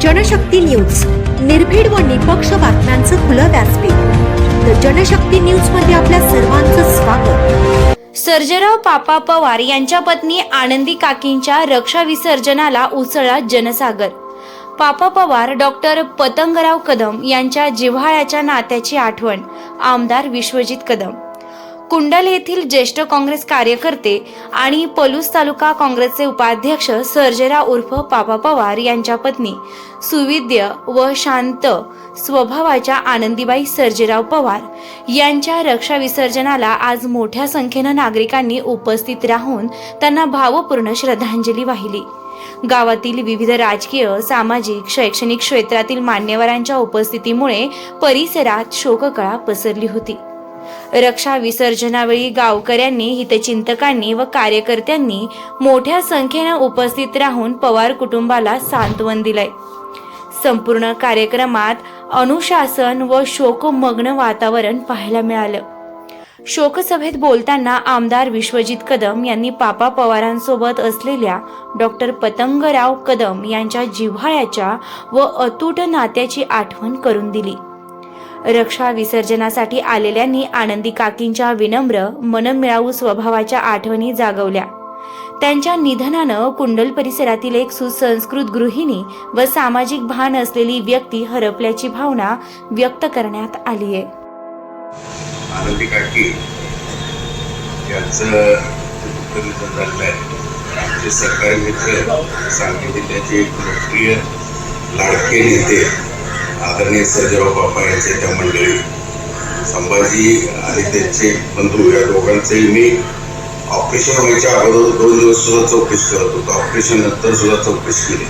Janshakti news. निर्भीड व निपक्ष बातम्यांचं खुलं व्यासपीठ. द जनशक्ती न्यूजमध्ये आपल्या सर्वांचं स्वागत. सर्जराव पापा पवार यांच्या पत्नी आनंदी काकींच्या रक्षा विसर्जनाला उसळला जनसागर. पापा पवार डॉक्टर पतंगराव कदम यांच्या जिव्हाळ्याच्या नात्याची आठवण आमदार विश्वजित कदम. कुंडल येथील ज्येष्ठ काँग्रेस कार्यकर्ते आणि पलूस तालुका काँग्रेसचे उपाध्यक्ष सर्जेराव उर्फ पापा पवार यांच्या पत्नी सुविद्य व शांत स्वभावाच्या आनंदीबाई सर्जेराव पवार यांच्या रक्षा विसर्जनाला आज मोठ्या संख्येनं नागरिकांनी उपस्थित राहून त्यांना भावपूर्ण श्रद्धांजली वाहिली. गावातील विविध राजकीय सामाजिक शैक्षणिक क्षेत्रातील मान्यवरांच्या उपस्थितीमुळे परिसरात शोककळा पसरली होती. रक्षा विसर्जनावेळी गावकऱ्यांनी हितचिंतकांनी व कार्यकर्त्यांनी मोठ्या संख्येनं उपस्थित राहून पवार कुटुंबाला सांत्वन दिलंय. संपूर्ण कार्यक्रमात अनुशासन व शोकमग्न वातावरण पाहायला मिळालं. शोकसभेत बोलताना आमदार विश्वजित कदम यांनी पापा पवारांसोबत असलेल्या डॉक्टर पतंगराव कदम यांच्या जिव्हाळ्याच्या व अतूट नात्याची आठवण करून दिली. रक्षा विसर्जनासाठी आलेल्यांनी आनंदी काकींच्या विनम्र मनमिळावू स्वभावाच्या आठवणी जागवल्या. त्यांच्या निधनानं कुंडल परिसरातील एक सुसंस्कृत गृहिणी व सामाजिक भान असलेली व्यक्ती हरपल्याची भावना व्यक्त करण्यात आली आहे आनंदी काकी यांचं निधन झालेलं आहे आमचे सरकारी मित्र सांगली जिल्ह्याचे लोकप्रिय लाडके नेते आदरणीय सर्जेराव बाप्पा यांचे त्या मंडळी संभाजी आणि त्यांचे बंधू या दोघांचेही मी ऑपरेशन व्हायच्या अगोदर दोन दिवस सुद्धा चौकशी करत होतो. ऑपरेशन नंतर सुद्धा चौकशी केली.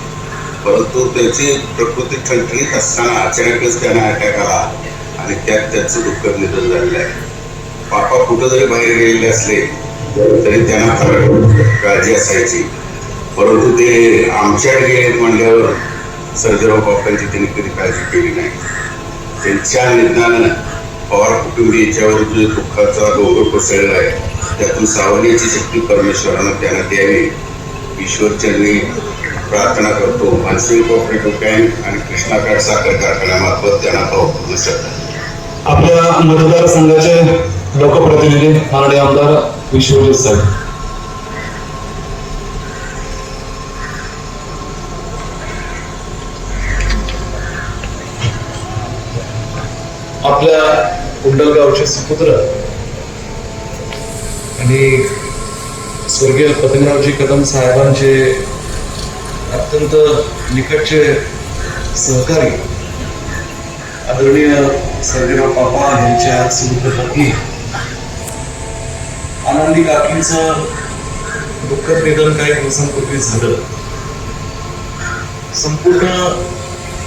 परंतु त्याची प्रकृती ठणठणीत असताना अचानकच त्यांना अटॅक आला आणि त्यात त्याचं दुःख निधन झालेलं आहे. पापा कुठं जरी बाहेर गेलेले असले तरी त्यांना काळजी असायची. परंतु ते आमच्याकडे गेले म्हणल्यावर सर्जेराव बापांची त्यांनी कधी काळजी केली नाही. त्यांच्या निधनानं पवार कुटुंबीयांच्यावर जो दुःखाचा डोंगर कोसळला आहे त्यातून सावरण्याची शक्ती परमेश्वरानं त्यांना द्यावी. ईश्वरचरणी प्रार्थना करतो. मानसिंग कोऑपरेटिव्ह बँक आणि कृष्णा कार्ड साखर कारखान्यामार्फत त्यांना भावपूर्ण शकतात आपल्या मतदारसंघाचे लोकप्रतिनिधी माननीय आमदार विश्वजित साहेब आपल्या कुंडलगावचे सुपुत्र आणि स्वर्गीय पतंगरावजी कदम साहेबांचे अत्यंत निकटचे सहकारी आदरणीय सर्जेराव पापा यांच्या सुपुत्र पत्नी आनंदी काकींचं दुःखद निधन काही दिवसांपूर्वी झालं. संपूर्ण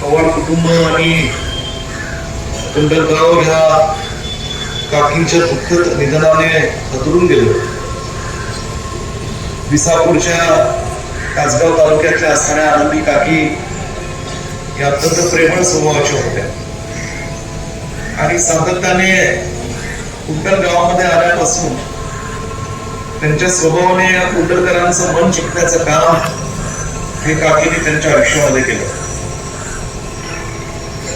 पवार कुटुंब आणि कुंडलगाव ह्या काकींच्या दुःखद निधनाने हतरून गेलो. विसापूरच्या कासगाव तालुक्यातल्या असणाऱ्या आनंदी काकी या अत्यंत प्रेमळ स्वभावाच्या होत्या. आणि सातत्याने कुंटल गावामध्ये आल्यापासून त्यांच्या स्वभावाने या कुंटलकरांचं मन जिंकण्याचं काम हे काकीने त्यांच्या आयुष्यामध्ये केलं.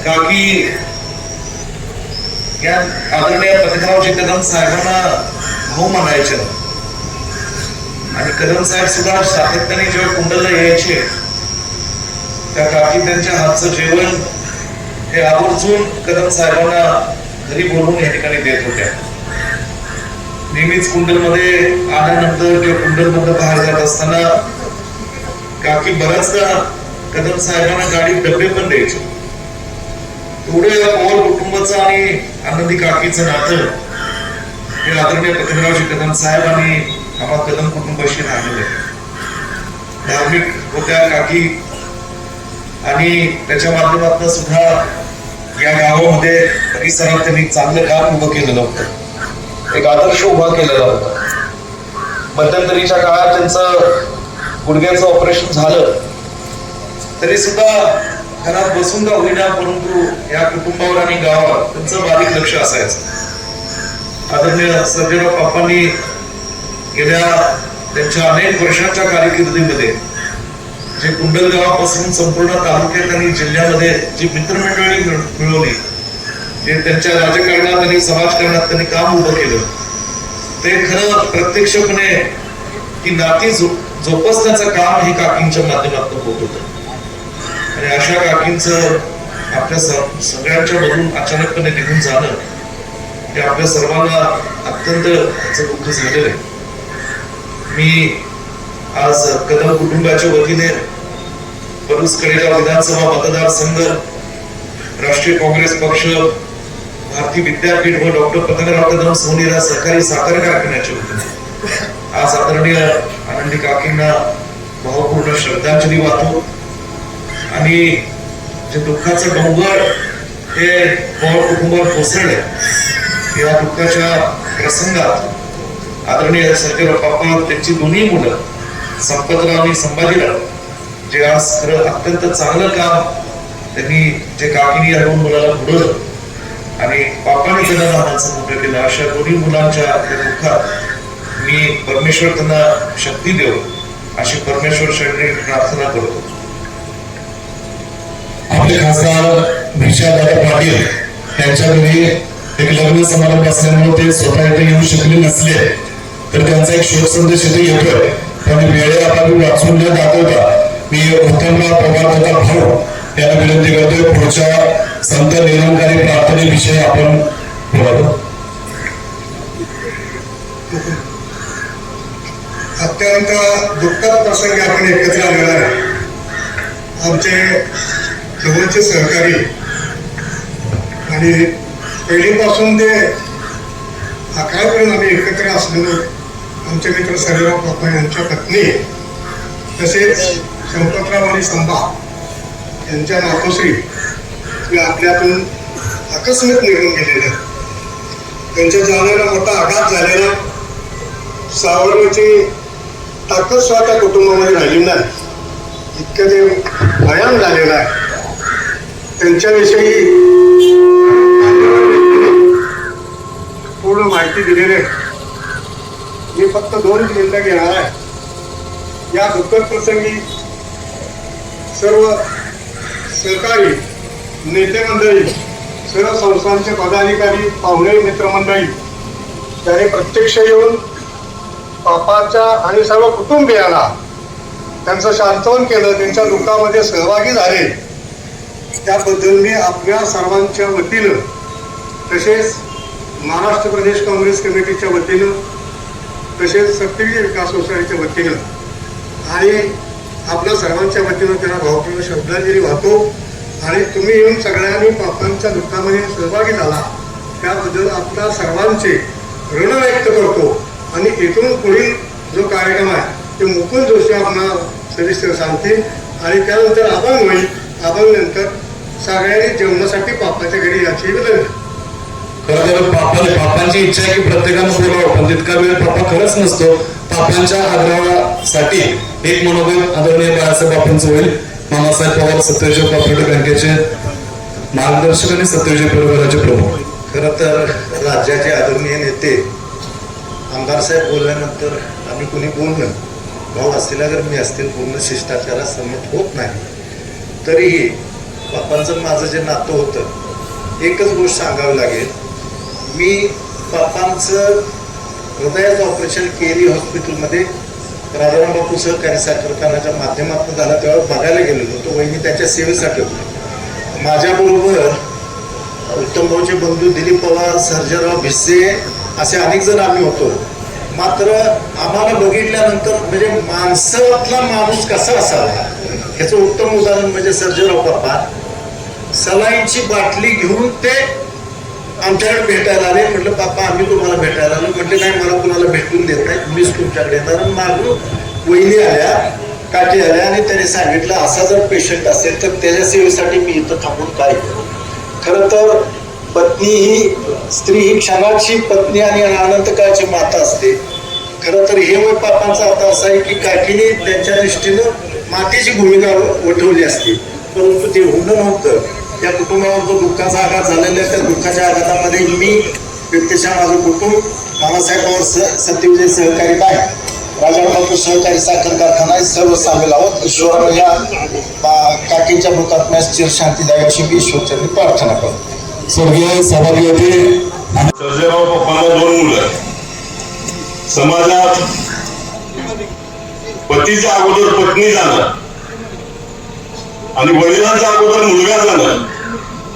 काकी या आदरणीय पतंगरावजी कदम साहेबांना भाऊ म्हणायचे. आणि कदम साहेब सुद्धा सातत्याने जेव्हा कुंडलला यायचे त्या काकी त्यांच्या हातचं जेवण हे आवर्जून कदम साहेबांना घरी बोलवून या ठिकाणी देत होत्या. नेहमीच कुंडलमध्ये आल्यानंतर किंवा कुंडलमधनं बाहेर जात असताना काकी बऱ्याचदा कदम साहेबांना गाडीत डबे पण द्यायचे. थोडे ओव्हर पवार आणि आनंदी काकीचं नातं. हे आदरणीय पतंगरावजी कदम साहेब आणि आम्हा कदम कुटुंबाशी राहिलेलं आहे धार्मिक होत्या काकी. आणि त्याच्या माध्यमातून सुद्धा या गावामध्ये परिसरात त्यांनी चांगलं काम उभं केलेलं होतं. एक आदर्श उभा केलेला होता. मध्यंतरीच्या काळात त्यांचं गुडघ्याचं ऑपरेशन झालं. तरी सुद्धा घरात बसून का होईना परंतु या कुटुंबावर आणि गावावर त्यांचं बारीक लक्ष असायचं. आदरणीय सर्जेराव पापांनी गेल्या त्यांच्या अनेक वर्षांच्या कारकिर्दीमध्ये जे कुंडलगावापासून संपूर्ण तालुक्यात आणि जिल्ह्यामध्ये जी मित्रमंडळी मिळ- मिळवली जे त्यांच्या राजकारणात आणि समाजकारणात त्यांनी काम उभं केलं ते खरं प्रत्यक्षपणे की नाती जो- जोपासण्याचं काम हे काकींच्या माध्यमातून होत होतं. आणि अशा काकींचं आपल्या सगळ्यांच्या मधून अचानकपणे निघून जाणं हे आपल्या सर्वांना अत्यंत दुःख झालेलं आहे. मी आज कदम कुटुंबाच्या वतीने परुस कडेगाव विधानसभा मतदारसंघ राष्ट्रीय काँग्रेस पक्ष भारतीय विद्यापीठ व डॉक्टर पतंगराव कदम सोनीला सहकारी साखर कारखान्याच्या वतीने. आज आदरणीय आनंदी काकींना भावपूर्ण श्रद्धांजली वाहतो. आणि जे दुःखाचं डोंगर हे पवार कुटुंबावर कोसळलं या दुःखाच्या प्रसंगात आदरणीय सरकार बाप्पा त्यांची दोन्ही मुलं संपतराव आणि संभाजीराव जे आज खरं अत्यंत चांगलं काम त्यांनी जे काकिनी या दोन मुलाला घडवलं आणि बाप्पाने त्यांना लहानाचं मोठं केलं अशा दोन्ही मुलांच्या त्या दुःखात मी परमेश्वर त्यांना शक्ती देव अशी परमेश्वर शरणी प्रार्थना करतो. आपले खासदार भिषादादा पाटील यांच्या घरी एक लग्न समारंभ असल्यामुळे ते स्वतः इथे येऊ शकले नसले तर त्यांचा एक शोक संदेश इथे येतोय. पण वेळेला मी वाचून न दाखवता मी उत्तमराव पवार तथा भाऊ यांना विनंती करतोय. पुढच्या संत निरंकारी प्रार्थनेविषयी आपण बोलावं. अत्यंत दुःखद प्रसंगी आपण एकत्र आलेला आहे आमचे जवळचे सहकारी. आणि पहिलीपासून ते अकरावीपर्यंत आम्ही एकत्र असलेलो. आमचे मित्र सरेराव बाप्पा यांच्या पत्नी तसेच संपतराव आणि संभा यांच्या नातोश्री या आपल्यातून आकस्मिक निघून गेलेल्या त्यांच्या जाण्याला मोठा आघात झालेला. सावरण्याची ताकद स्वतः कुटुंबामध्ये राहिली नाही. इतकं ते भयान झालेलं आहे. त्यांच्याविषयी पूर्ण माहिती दिलेली आहे. मी फक्त दोन मिनिटं घेणार आहे. या दुःखद प्रसंगी सर्व सहकारी नेते मंडळी सर्व संस्थांचे पदाधिकारी पाहुणे मित्रमंडळी त्याने प्रत्यक्ष येऊन पापाच्या आणि सर्व कुटुंबियाला त्यांचं शांतवन केलं त्यांच्या दुःखामध्ये सहभागी झाले. त्याबद्दल मी आपल्या सर्वांच्या वतीनं तसेच महाराष्ट्र प्रदेश काँग्रेस कमिटीच्या वतीनं तसेच सत्यवीर विकास सोसायटीच्या वतीनं आणि आपल्या सर्वांच्या वतीनं त्यांना भावपूर्ण श्रद्धांजली वाहतो. आणि तुम्ही येऊन सगळ्यांनी पापांच्या दुःखामध्ये सहभागी झाला. त्याबद्दल आपल्या सर्वांचे ऋण व्यक्त करतो. आणि इथून पुढील जो कार्यक्रम आहे ते मुकुल जोशी आपला सविस्तर सांगतील. आणि त्यानंतर आपण होईल. आपण नंतर सगळ्यांनी जेवणासाठी पापाच्या घरी याची खरं तर बापाने बापांची इच्छा आहे की प्रत्येकानं बोलावं पण तितका वेळ बापा खरंच नसतो बापांच्या आग्रहासाठी एक मनोबल आदरणीय बाळासाहेब बापांचं होईल. मामासाहेब पवार सत्यविजय कॉर्पोरेट बँकेचे मार्गदर्शक आणि सत्यविजय परिवाराचे प्रमुख. खरं तर राज्याचे आदरणीय नेते आमदार साहेब बोलल्यानंतर आम्ही कोणी बोलणं भाऊ असतील अगर मी असतील पूर्ण शिष्टाचारात सहमत होत नाही. तरीही बापांचं माझं जे नातं होतं एकच गोष्ट सांगावी लागेल. मी बापांचं हृदयाचं ऑपरेशन केली हॉस्पिटलमध्ये राजाराम बापू सहकारी साखर कारखान्याच्या माध्यमातून झालं तेव्हा बघायला गेलेलो होतो. वहिनी त्याच्या सेवेसाठी होतो. माझ्याबरोबर उत्तम भाऊचे बंधू दिलीप पवार सर्जराव भिसे असे अनेक जण आम्ही होतो. मात्र आम्हाला बघितल्यानंतर म्हणजे माणसातला माणूस कसा असावा? ह्याचं उत्तम उदाहरण म्हणजे सर्जराव बाप्पा सलाईंची बाटली घेऊन ते आमच्याकडे भेटायला आले. म्हटलं बाप्पा आम्ही तुम्हाला भेटायला आलो. म्हटले नाही मला कुणाला भेटून देत नाही. मीच तुमच्याकडे येणार. आणि मागून वहिनी आल्या काठी आल्या आणि त्याने सांगितलं असा जर पेशंट असेल तर त्याच्या सेवेसाठी मी इथं थांबून काय करू? खरं तर पत्नी ही स्त्री ही क्षणाची पत्नी आणि अनंतकाळची माता असते. खरं तर हे वय पापांचा अर्थ असा आहे की काकीने त्यांच्या दृष्टीनं मातेची भूमिका वठवली असते. परंतु ते होणं नव्हतं. त्या कुटुंबावर जो दुःखाचा आघात झालेला आहे त्या दुःखाच्या आघातामध्ये मी व्यक्तिशः माझं कुटुंब बाबासाहेब पवार स सत्यविजय सहकारी बाय राजाराम सहकारी साखर कारखाना हे सर्व सामील आहोत. ईश्वरानं या काकींच्या मृतात्म्यास चिरशांती द्यावी अशी मी ईश्वरचरणी प्रार्थना करतो. स्वर्गीय सभापती होते सर्जेराव पप्पाला दोन मुलं समाजात पतीच्या अगोदर पत्नी जाणं आणि वडिलांच्या अगोदर मुलगा जाणं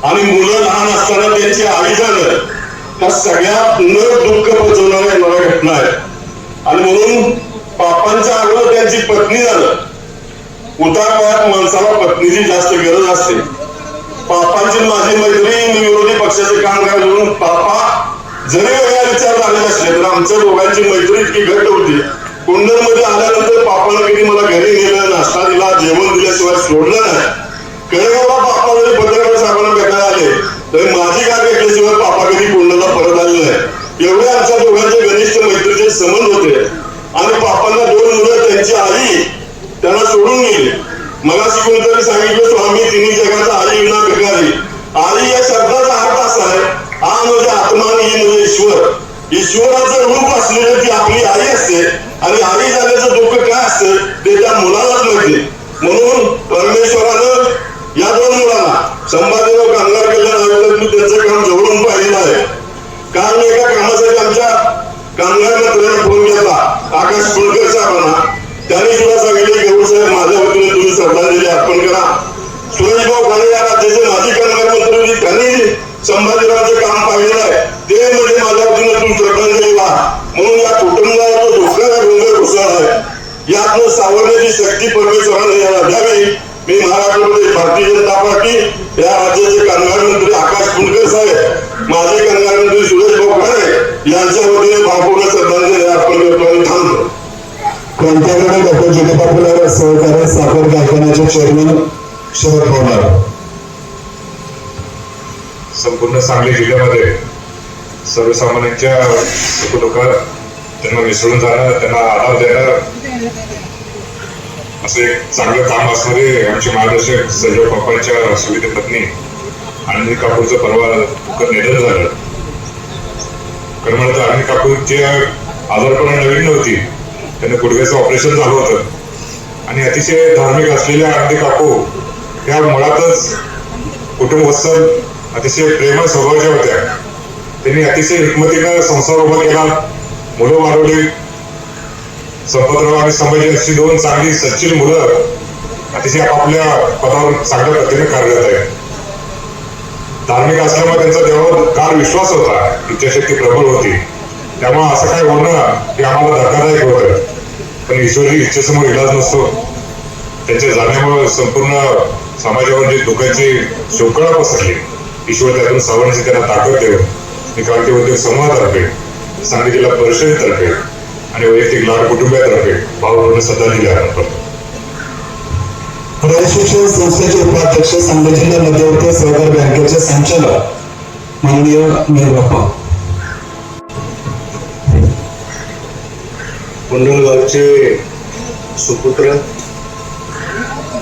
आणि मुलं लहान असताना त्यांची आई झालं त्या सगळ्या न दुःख पोचवणाऱ्या येणाऱ्या घटना आहेत. आणि म्हणून पापांच्या अगोदर त्यांची पत्नी झालं. उतार वयात माणसाला पत्नीची जास्त गरज असते. पापांची माझी मैत्री विरोधी पक्षाचे काम काय म्हणून पापा जरी वेगळा विचार झाले असले तर आमच्या दोघांची मैत्री इतकी घट होती. कुंडलमध्ये आल्यानंतर पापानं किती मला घरी नेलं नाश्ता दिला जेवण दिल्याशिवाय सोडलं नाही. कळगावला पापा जरी पत्रकार साहेबांना भेटायला आले तरी माझी गाठ भेटल्याशिवाय पापा कधी कुंडलला परत आले नाही. एवढे आमच्या दोघांचे घनिष्ठ मैत्रीचे संबंध होते. आणि पापांना दोन मुलं त्यांची आई त्यांना सोडून गेली. मला शिकून तरी सांगितलं स्वामी तिन्ही जगाचा आई विना भिकारी. आई या शब्दाचा अर्थ असा आहे आ म्हणजे आत्मा आणि ही म्हणजे ईश्वर. ईश्वराचं रूप असलेलं ती आपली आई असते आणि आई झाल्याचं दुःख काय असतं ते त्या मुलालाच माहिती. म्हणून परमेश्वरानं या दोन मुलांना संभाजीराव कामगार कल्याण आयोगाने त्यांचं काम जवळून पाहिलेलं आहे काल मी एका कामासाठी आमच्या कामगार मित्रांना फोन केला आकाश कुलकर साहेबांना त्यांनी सुद्धा सांगितले गौर साहेब माझ्या वतीने तुम्ही श्रद्धांजली अर्पण करा सुरेशभाऊ खाणे या राज्याचे माजी कामगार मंत्री होते. त्यांनी संभाजीरावांचं काम पाहिलेलं आहे ते म्हणजे माझ्या वतीने तुम्ही श्रद्धांजली व्हा म्हणून या कुटुंबाला तो धोका डोंगर घुसला आहे यातनं सावरण्याची शक्ती परमेश्वराने याला द्यावी मी महाराष्ट्रामध्ये भारतीय जनता पार्टी या राज्याचे कामगार मंत्री आकाश कुंडकर साहेब माजी कामगार मंत्री सुरेश खाणे यांच्या वतीने भावपूर्ण श्रद्धांजली अर्पण करतो आणि थांबतो. कोणत्याकडे डॉक्टर ज्योतिबा फुले सहकारी साखर कारखान्याचे चेअरमन शरद पवार. संपूर्ण सांगली जिल्ह्यामध्ये सर्वसामान्यांच्या सुखदुःखात त्यांना मिसळून जाणं त्यांना आधार देणं असं एक चांगलं काम असणारे आमचे मार्गदर्शक सजव पप्पांच्या सुविधे पत्नी आनंदी कापूरचं परवा कुकर निधन झालं. खरं म्हणतात तर आनंदी कापूरची आजारपणा नवीन नव्हती त्यांना गुडघ्याचं ऑपरेशन झालं होतं. आणि अतिशय धार्मिक असलेल्या आनंदी काकू ह्या मुळातच कुटुंबस्थल अतिशय प्रेमळ स्वभावाच्या होत्या. त्यांनी अतिशय हिकमतीनं संसार उभा केला. मुलं वाढवली. संपतराव आणि संभाजी अशी दोन चांगली सच्चिल मुलं अतिशय आपापल्या पदावर चांगल्या पद्धतीने कार्यरत आहेत. धार्मिक असल्यामुळे त्यांचा देवावर काल विश्वास होता. इच्छाशक्ती प्रबळ होती. त्यामुळे असं काय होणं हे आम्हाला धक्कादायक होतं. पण ईश्वरी इच्छेसमोर इलाज नसतो. त्यांच्या जाण्यामुळे संपूर्ण समाजावर जी दुःखाची शोकळा पसरली ईश्वर त्यातून सावरण्याची त्यांना ताकद देऊन मी क्रांती उद्योग समूहातर्फे सांगली जिल्हा परिषदेतर्फे आणि वैयक्तिक लाड कुटुंबातर्फे भावपूर्ण श्रद्धांजली अर्पण करतो. प्रशिक्षण संस्थेचे उपाध्यक्ष सांगली जिल्हा मध्यवर्ती सहकार बँकेचे संचालक माननीय मेहबाप्पा कुंडलगावचे सुपुत्र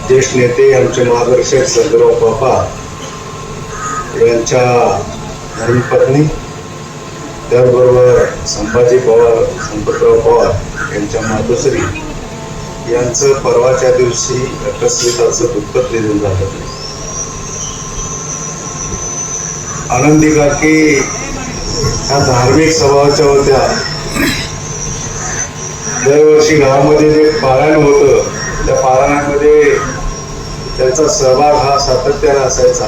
ज्येष्ठ नेते आमचे मार्गदर्शक सर्गराव बापा यांच्या धर्मपत्नी त्याचबरोबर संभाजी पवार संपतराव पवार यांच्या मातोश्री यांचं परवाच्या दिवशी अकस्मिताचं दुःखद निधन झालं. आनंदी काकी ह्या धार्मिक स्वभावाच्या होत्या. दरवर्षी गावामध्ये जे पारायण होतं त्या पारायणामध्ये त्यांचा सहभाग हा सातत्याने असायचा.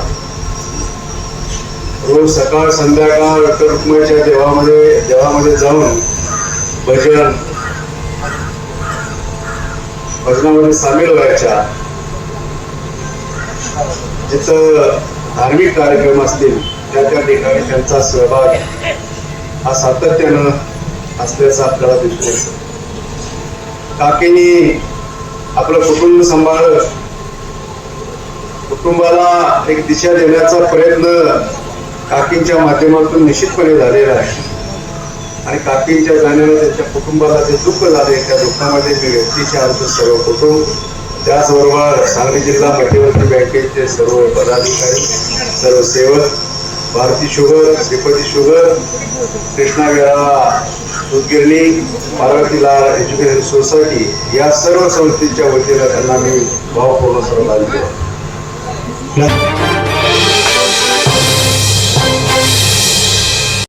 रोज सकाळ संध्याकाळ विठ्ठल देवामध्ये देवामध्ये जाऊन भजन भजनामध्ये सामील व्हायच्या. जिथं धार्मिक कार्यक्रम असतील त्या त्या ठिकाणी त्यांचा सहभाग हा सातत्यानं असल्याचं आपल्याला दिसून येत. काकीनी आपलं कुटुंब सांभाळ कुटुंबाला एक दिशा देण्याचा प्रयत्न काकींच्या माध्यमातून निश्चितपणे झालेला आहे. आणि काकींच्या जाण्याने त्यांच्या कुटुंबाला जे दुःख झाले त्या दुःखामध्ये मी व्यक्तीचे अर्थ सर्व होतो. त्याचबरोबर सांगली जिल्हा मध्यवर्ती बँकेचे सर्व पदाधिकारी सर्व सेवक भारती शुगर श्रीपती शुगर कृष्णा वेळा उदगिरणी पार्वतीलाल एज्युकेशन सोसायटी या सर्व संस्थेच्या वतीनं त्यांना मी भावपूर्ण सर्व दिला